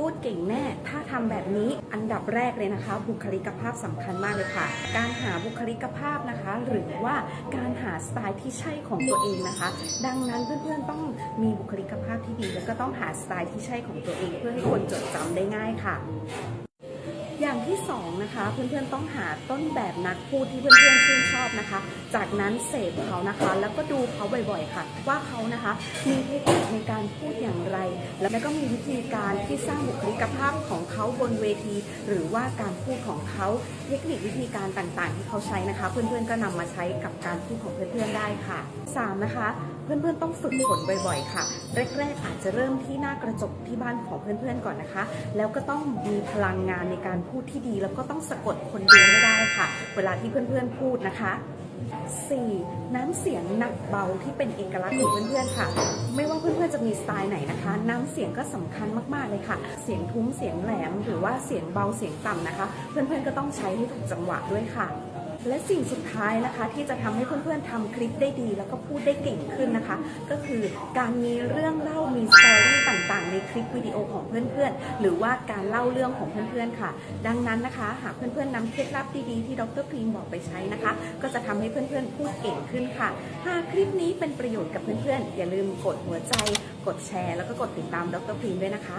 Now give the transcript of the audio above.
พูดเก่งแน่ ถ้าทำแบบนี้อันดับแรกเลยนะคะ บุคลิกภาพสำคัญมากเลยค่ะ การหาบุคลิกภาพนะคะ หรือว่าการหาสไตล์ที่ใช่ของตัวเองนะคะ ดังนั้นเพื่อนๆต้องมีบุคลิกภาพที่ดี แล้วก็ต้องหาสไตล์ที่ใช่ของตัวเอง เพื่อให้คนจดจำได้ง่ายค่ะ อย่างที่สองนะคะเพื่อนๆต้องหาต้นแบบนักพูดที่เพื่อนๆชื่นชอบนะคะ จากนั้นเสพเขานะคะ แล้วก็ดูเขาบ่อยๆค่ะ ว่าเขานะคะ มีเทคนิคในการพูดอย่างไร แล้วก็มีวิธีการที่สร้างบุคลิกภาพของเขาบนเวที หรือว่าการพูดของเขาเทคนิควิธีการต่างๆ ที่เขาใช้นะคะ เพื่อนๆก็นำมาใช้กับการพูดของเพื่อนๆได้ค่ะสามนะคะ เพื่อนๆต้องฝึกฝนบ่อยๆ ค่ะ แรกๆ อาจจะเริ่มที่หน้ากระจกที่บ้านของเพื่อนๆ ก่อนนะคะ แล้วก็ต้องมีพลังงานในการพูดที่ดี แล้วก็ต้องสะกดคนดูให้ได้ค่ะ เวลาที่เพื่อนๆ พูดนะคะ 4. น้ำเสียงหนักเบาที่เป็นเอกลักษณ์ของเพื่อนๆ ค่ะ ไม่ว่าเพื่อนๆ จะมีสไตล์ไหนนะคะ น้ำเสียงก็สำคัญมากๆ เลยค่ะ เสียงทุ้ม เสียงแหลม หรือว่าเสียงเบา เสียงต่ำนะคะ เพื่อนๆ ก็ต้องใช้ให้ถูกจังหวะด้วยค่ะ และสิ่งสุดท้ายนะคะที่จะทำให้เพื่อนๆทำคลิปได้ดี แล้วก็พูดได้เก่งขึ้นนะคะ ก็คือการมีเรื่องเล่ามีสตอรี่ต่างๆ ในคลิปวิดีโอของเพื่อนๆ หรือว่าการเล่าเรื่องของเพื่อนๆค่ะ ดังนั้นนะคะ หากเพื่อนๆนำเคล็ดลับดีๆที่ดรพรีมบอกไปใช้นะคะ ก็จะทำให้เพื่อนๆพูดเก่งขึ้นค่ะ หากคลิปนี้เป็นประโยชน์กับเพื่อนๆอย่าลืมกดหัวใจ กดแชร์ แล้วก็กดติดตามดรพรีมด้วยนะคะ